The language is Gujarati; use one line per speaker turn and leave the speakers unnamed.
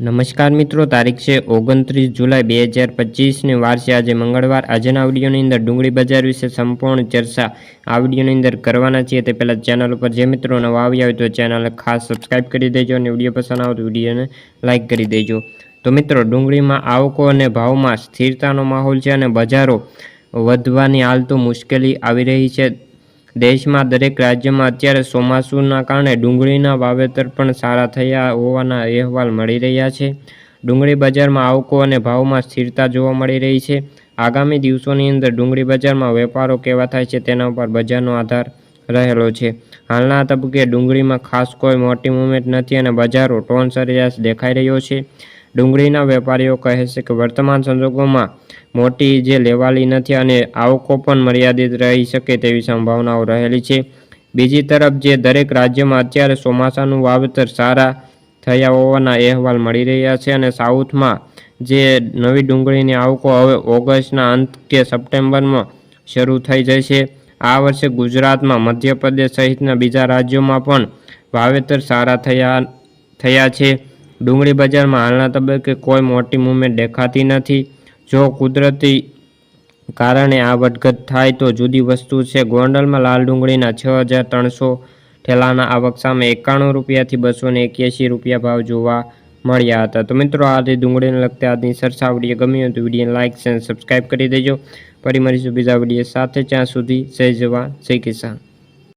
નમસ્કાર મિત્રો, તારીખ છે ઓગણત્રીસ જુલાઈ બે હજાર પચીસની વાર છે. આજે મંગળવાર. આજના આવડીઓની અંદર ડુંગળી બજાર વિશે સંપૂર્ણ ચર્ચા આવડીઓની અંદર કરવાના છીએ. તે પહેલાં ચેનલ ઉપર જે મિત્રો નવા આવ્યા હોય તો ચેનલને ખાસ સબસ્ક્રાઇબ કરી દેજો અને વીડિયો પસંદ આવે તો વિડીયોને લાઇક કરી દેજો. તો મિત્રો, ડુંગળીમાં આવકો અને ભાવમાં સ્થિરતાનો માહોલ છે અને બજારો વધવાની હાલ તો મુશ્કેલી આવી રહી છે. દેશમાં દરેક રાજ્યમાં અત્યારે ચોમાસુના કારણે ડુંગળીના વાવેતર પણ સારા થયા હોવાના અહેવાલ મળી રહ્યા છે. ડુંગળી બજારમાં આવકો અને ભાવમાં સ્થિરતા જોવા મળી રહી છે. આગામી દિવસોની અંદર ડુંગળી બજારમાં વેપારો કેવા થાય છે તેના ઉપર બજારનો આધાર રહેલો છે. હાલના તબક્કે ડુંગળીમાં ખાસ કોઈ મોટી મુવમેન્ટ નથી અને બજારો ટોન સરેરાશ દેખાઈ રહ્યો છે. ડુંગળીના વેપારીઓ કહે છે કે વર્તમાન સંજોગોમાં મોટી જે લેવાલી નથી અને આવકો પણ મર્યાદિત રહી શકે તેવી સંભાવનાઓ રહેલી છે. બીજી તરફ જે દરેક રાજ્યમાં અત્યારે ચોમાસાનું વાવેતર સારા થયા હોવાના અહેવાલ મળી રહ્યા છે અને સાઉથમાં જે નવી ડુંગળીની આવકો હવે ઓગસ્ટના અંત કે સપ્ટેમ્બરમાં શરૂ થઈ જશે આ વર્ષે ગુજરાતમાં મધ્યપ્રદેશ સહિતના બીજા રાજ્યોમાં પણ વાવેતર સારા થયા થયા છે. ડુંગળી બજારમાં હાલના તબક્કે કોઈ મોટી મૂવમેન્ટ દેખાતી નથી. જો કુદરતી કારણે આ વધઘટ થાય તો જુદી વસ્તુ છે. ગોંડલમાં લાલ ડુંગળીના છ હજાર ત્રણસો ઠેલાના આવક સામે એકાણું રૂપિયાથી બસો ને એક્યાસી રૂપિયા ભાવ જોવા મળ્યા હતા. તો મિત્રો આજે ડુંગળીને લગતા આજની સરસા વીડિયો. ગમી હોય તો વિડીયોને લાઇક અને સબસ્ક્રાઈબ કરી દેજો. ફરી મળીશું બીજા વીડિયો સાથે. ત્યાં સુધી જય જવાન, જય કિસાન.